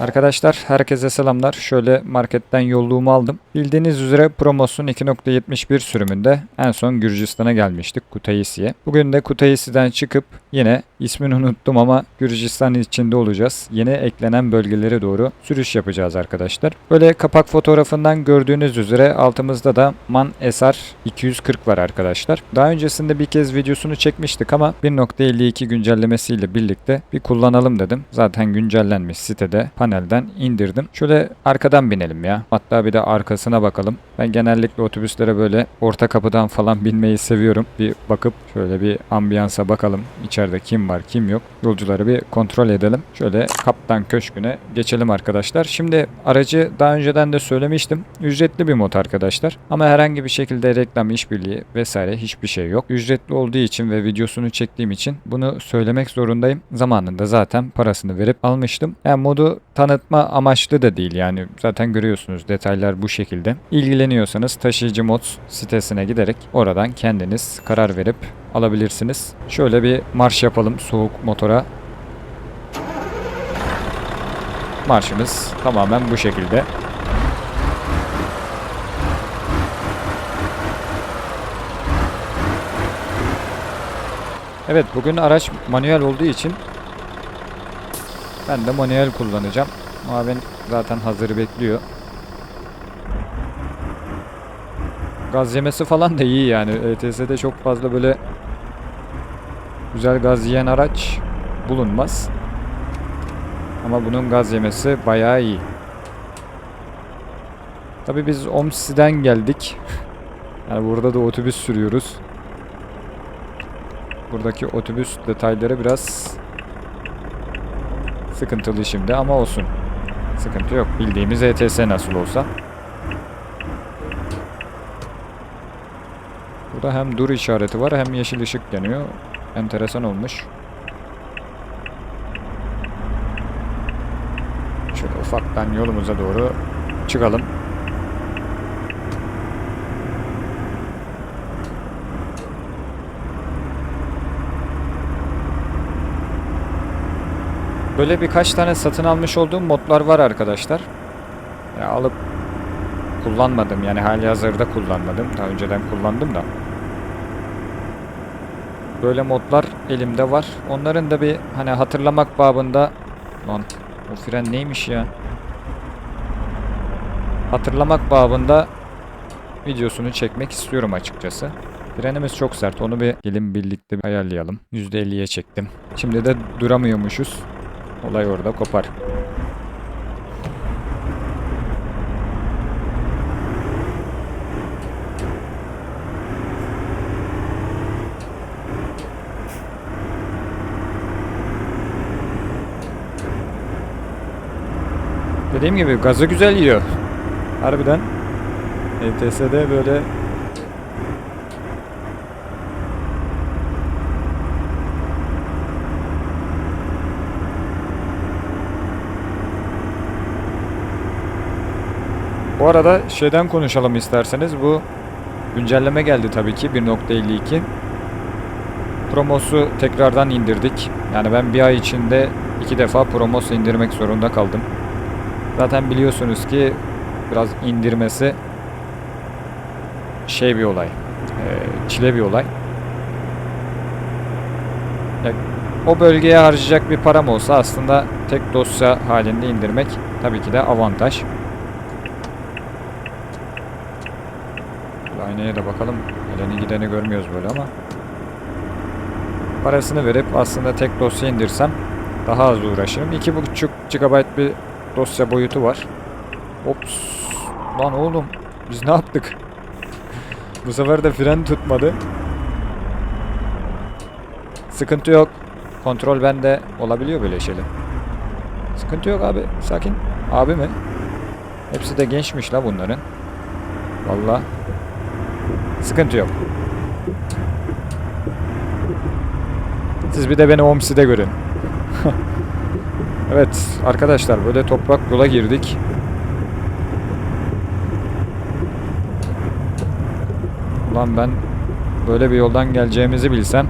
Arkadaşlar herkese selamlar. Şöyle marketten yolluğumu aldım. Bildiğiniz üzere Promos'un 2.71 sürümünde en son Gürcistan'a gelmiştik Kutaisi'ye. Bugün de Kutaisi'den çıkıp yine ismini unuttum ama Gürcistan içinde olacağız. Yeni eklenen bölgelere doğru sürüş yapacağız arkadaşlar. Böyle kapak fotoğrafından gördüğünüz üzere altımızda da MAN SR 240 var arkadaşlar. Daha öncesinde bir kez videosunu çekmiştik ama 1.52 güncellemesiyle birlikte bir kullanalım dedim. Zaten güncellenmiş sitede panelden indirdim. Şöyle arkadan binelim ya. Hatta bir de arkasına bakalım. Ben genellikle otobüslere böyle orta kapıdan falan binmeyi seviyorum. Bir bakıp şöyle bir ambiyansa bakalım. İçeride kim var kim yok. Yolcuları bir kontrol edelim. Şöyle kaptan köşküne geçelim arkadaşlar. Şimdi aracı daha önceden de söylemiştim. Ücretli bir mod arkadaşlar. Ama herhangi bir şekilde reklam, işbirliği vesaire hiçbir şey yok. Ücretli olduğu için ve videosunu çektiğim için bunu söylemek zorundayım. Zamanında zaten parasını verip almıştım. Yani modu tanıtma amaçlı da değil yani zaten görüyorsunuz detaylar bu şekilde. İlgileniyorsanız taşıyıcı mod sitesine giderek oradan kendiniz karar verip alabilirsiniz. Şöyle bir marş yapalım soğuk motora. Marşımız tamamen bu şekilde. Evet bugün araç manuel olduğu için ben de manuel kullanacağım. Ama zaten hazır bekliyor. Gaz yemesi falan da iyi yani. ETS'de çok fazla böyle güzel gaz yiyen araç bulunmaz. Ama bunun gaz yemesi bayağı iyi. Tabii biz Omsi'den geldik. Yani burada da otobüs sürüyoruz. Buradaki otobüs detayları biraz sıkıntılı şimdi ama olsun. Sıkıntı yok. Bildiğimiz ETS nasıl olsa. Burada hem dur işareti var hem yeşil ışık yanıyor. Enteresan olmuş. Şöyle ufaktan yolumuza doğru çıkalım. Böyle birkaç tane satın almış olduğum modlar var arkadaşlar. Ya alıp kullanmadım yani hali hazırda kullanmadım. Daha önceden kullandım da. Böyle modlar elimde var. Onların da bir hani hatırlamak babında lan o fren neymiş ya? Hatırlamak babında videosunu çekmek istiyorum açıkçası. Frenimiz çok sert. Onu bir gelin birlikte bir ayarlayalım. %50'ye çektim. Şimdi de duramıyormuşuz. Olay orada kopar. Dediğim gibi gazı güzel yiyor. Harbiden. ETS'de böyle Bu arada şeyden konuşalım isterseniz. Bu güncelleme geldi tabii ki 1.52. Promos'u tekrardan indirdik. Yani ben bir ay içinde iki defa Promos indirmek zorunda kaldım. Zaten biliyorsunuz ki biraz indirmesi şey bir olay. e, çile bir olay. O bölgeye harcayacak bir param olsa aslında tek dosya halinde indirmek tabii ki de avantaj. Aynaya da bakalım. Geleni gideni görmüyoruz böyle ama. Parasını verip aslında tek dosya indirsem daha az uğraşırım. 2.5 GB bir dosya boyutu var. Ops. Lan oğlum biz ne yaptık? Bu sefer de fren tutmadı. Sıkıntı yok. Kontrol bende olabiliyor böyle şeyler. Sıkıntı yok abi. Sakin. Abi mi? Hepsi de gençmiş la bunların. Vallahi. Sıkıntı yok. Siz bir de beni Omsi'de görün. Evet arkadaşlar böyle toprak yola girdik. Ulan ben böyle bir yoldan geleceğimizi bilsem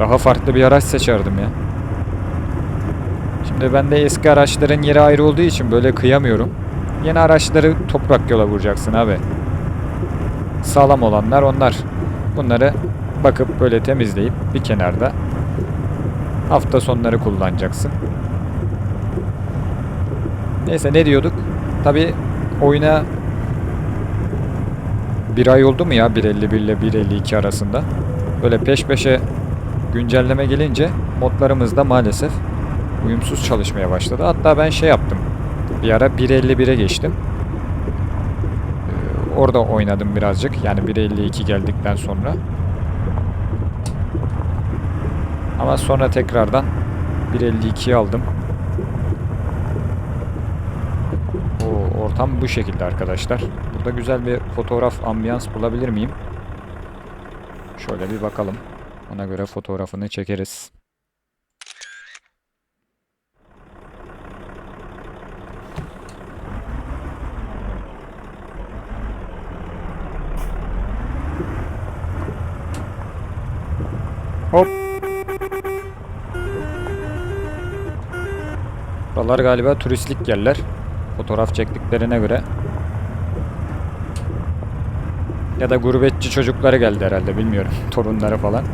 daha farklı bir araç seçerdim ya. Şimdi Şimdi bende eski araçların yeri ayrı olduğu için böyle kıyamıyorum. Yeni araçları toprak yola vuracaksın abi. Sağlam olanlar onlar. Bunları bakıp böyle temizleyip bir kenarda hafta sonları kullanacaksın. Neyse ne diyorduk? Tabi oyuna bir ay oldu mu ya 1.51 ile 1.52 arasında? Böyle peş peşe güncelleme gelince modlarımız da maalesef uyumsuz çalışmaya başladı. Hatta ben şey yaptım. Bir ara 1.51'e geçtim. Ee, orada oynadım birazcık. Yani 1.52 geldikten sonra. Ama sonra tekrardan 1.52'yi aldım. O ortam bu şekilde arkadaşlar. Burada güzel bir fotoğraf ambiyans bulabilir miyim? Şöyle bir bakalım. Ona göre fotoğrafını çekeriz. Hop. Buralar galiba turistlik yerler. Fotoğraf çektiklerine göre. Ya da gurbetçi çocukları geldi herhalde bilmiyorum. Torunları falan.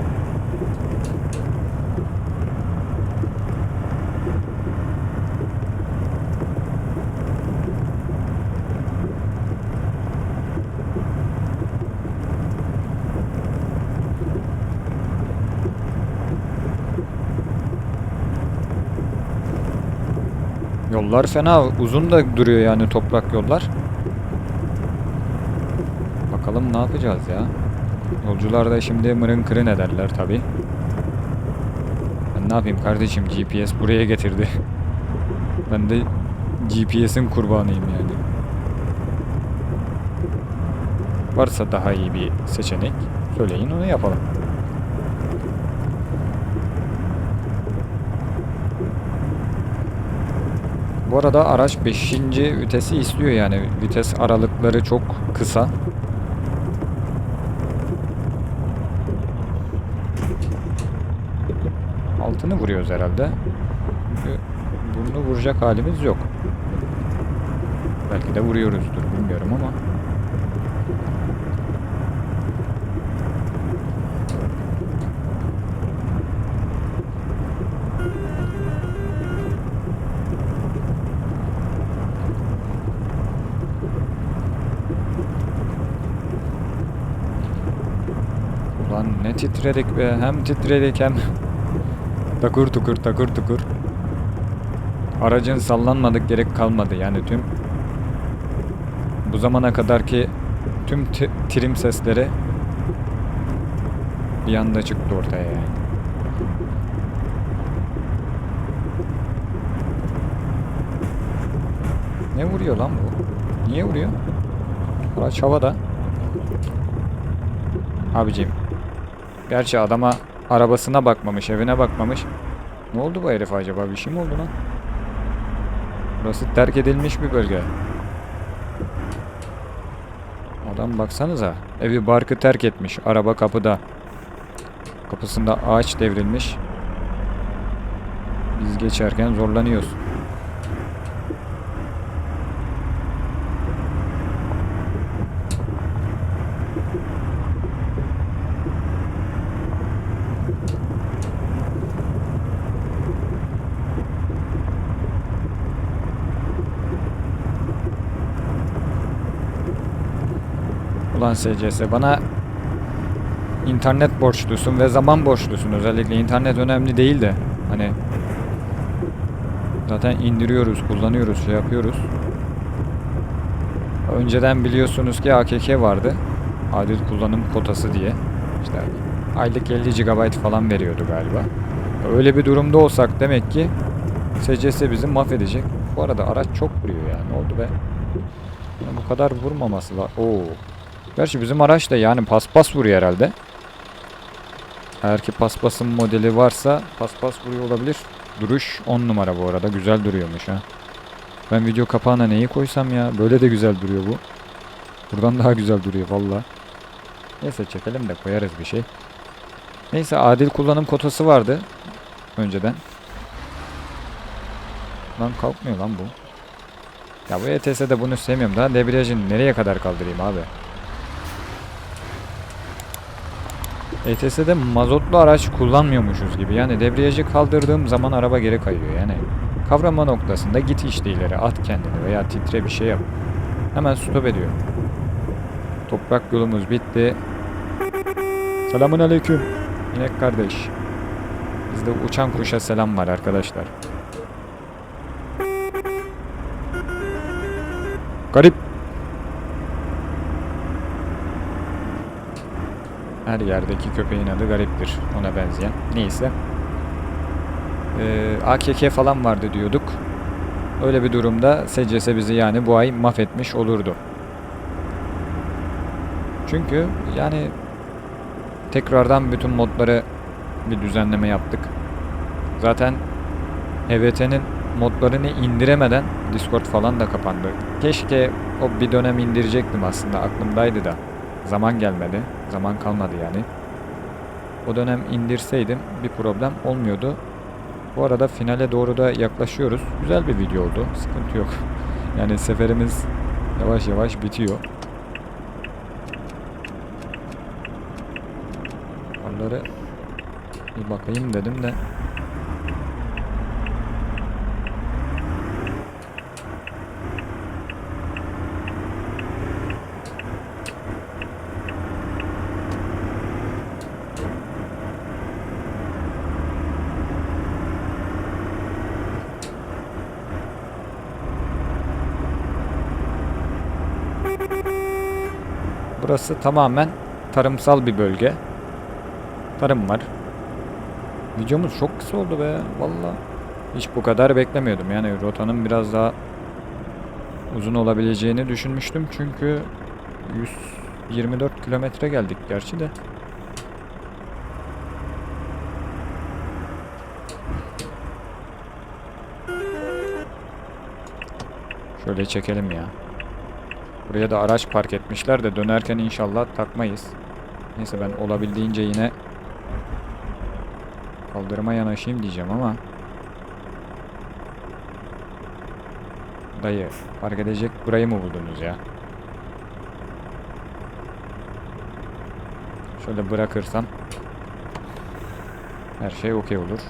Yollar fena. Uzun da duruyor yani toprak yollar. Bakalım ne yapacağız ya. Yolcular da şimdi mırın kırın ederler tabi. Ben ne yapayım kardeşim GPS buraya getirdi. ben de GPS'in kurbanıyım yani. Varsa daha iyi bir seçenek söyleyin onu yapalım. Bu arada araç 5. vitesi istiyor yani vites aralıkları çok kısa. Altını vuruyoruz herhalde. Çünkü burnu vuracak halimiz yok. Belki de vuruyoruzdur bilmiyorum ama. Ulan ne titredik be. Hem titredik hem takır tukur takır tukur. Aracın sallanmadık gerek kalmadı. Yani tüm bu zamana kadarki tüm trim sesleri bir anda çıktı ortaya yani. Ne vuruyor lan bu? Niye vuruyor? Araç havada. Abicim. Gerçi adama arabasına bakmamış, evine bakmamış. Ne oldu bu herif acaba? Bir şey mi oldu lan? Burası terk edilmiş bir bölge. Adam baksanıza. Evi barkı terk etmiş. Araba kapıda. Kapısında ağaç devrilmiş. Biz geçerken zorlanıyoruz. Ulan SCS bana internet borçlusun ve zaman borçlusun. Özellikle internet önemli değil de hani zaten indiriyoruz, kullanıyoruz, şey yapıyoruz. Önceden biliyorsunuz ki AKK vardı. Adil kullanım kotası diye. İşte aylık 50 GB falan veriyordu galiba. Öyle bir durumda olsak demek ki SCS bizi mahvedecek. Bu arada araç çok vuruyor ya. Ne oldu be? Ya bu kadar vurmaması var. Oo. Gerçi bizim araç da yani paspas vuruyor herhalde. Eğer ki paspasın modeli varsa paspas vuruyor olabilir. Duruş 10 numara bu arada. Güzel duruyormuş ha. Ben video kapağına neyi koysam ya. Böyle de güzel duruyor bu. Buradan daha güzel duruyor valla. Neyse çekelim de koyarız bir şey. Neyse adil kullanım kotası vardı. Önceden. Lan kalkmıyor lan bu. Ya bu ETS'de bunu sevmiyorum. Daha debriyajını nereye kadar kaldırayım abi? ETS'de mazotlu araç kullanmıyormuşuz gibi. Yani debriyajı kaldırdığım zaman araba geri kayıyor. Yani kavrama noktasında git işte ileri at kendini veya titre bir şey yap. Hemen stop ediyor. Toprak yolumuz bitti. Selamun aleyküm. İnek kardeş. Bizde uçan kuşa selam var arkadaşlar. Garip. Her yerdeki köpeğin adı gariptir. Ona benzeyen. Neyse. Ee, AKK falan vardı diyorduk. Öyle bir durumda SCS bizi yani bu ay mahvetmiş olurdu. Çünkü yani tekrardan bütün modları bir düzenleme yaptık. Zaten HVT'nin modlarını indiremeden Discord falan da kapandı. Keşke o bir dönem indirecektim aslında aklımdaydı da. Zaman gelmedi. Zaman kalmadı yani. O dönem indirseydim bir problem olmuyordu. Bu arada finale doğru da yaklaşıyoruz. Güzel bir video oldu. Sıkıntı yok. Yani seferimiz yavaş yavaş bitiyor. Onları bir bakayım dedim de Burası tamamen tarımsal bir bölge. Tarım var. Videomuz çok kısa oldu be. Valla. Hiç bu kadar beklemiyordum. Yani rotanın biraz daha uzun olabileceğini düşünmüştüm. Çünkü 124 kilometre geldik gerçi de. Şöyle çekelim ya. Buraya da araç park etmişler de dönerken inşallah takmayız. Neyse ben olabildiğince yine kaldırıma yanaşayım diyeceğim ama Dayı fark edecek burayı mı buldunuz ya? Şöyle bırakırsam her şey okey olur.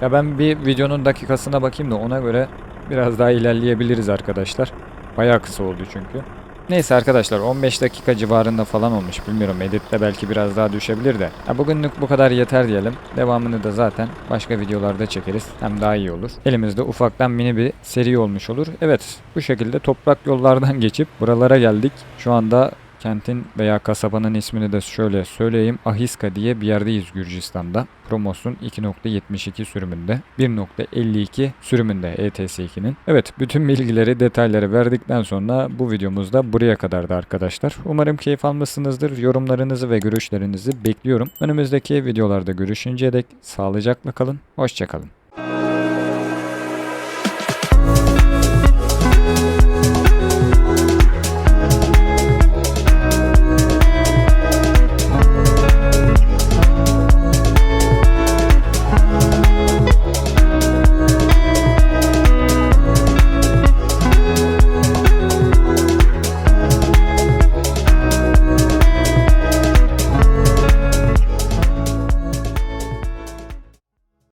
Ya ben bir videonun dakikasına bakayım da ona göre biraz daha ilerleyebiliriz arkadaşlar. Bayağı kısa oldu çünkü. Neyse arkadaşlar 15 dakika civarında falan olmuş. Bilmiyorum editte belki biraz daha düşebilir de. Ya bugünlük bu kadar yeter diyelim. Devamını da zaten başka videolarda çekeriz. Hem daha iyi olur. Elimizde ufaktan mini bir seri olmuş olur. Evet bu şekilde toprak yollardan geçip buralara geldik. Şu anda kentin veya kasabanın ismini de şöyle söyleyeyim. Ahiska diye bir yerdeyiz Gürcistan'da. Promos'un 2.72 sürümünde. 1.52 sürümünde E ETS2'nin. Evet bütün bilgileri detayları verdikten sonra bu videomuz da buraya kadardı arkadaşlar. Umarım keyif almışsınızdır. Yorumlarınızı ve görüşlerinizi bekliyorum. Önümüzdeki videolarda görüşünceye dek sağlıcakla kalın. Hoşçakalın.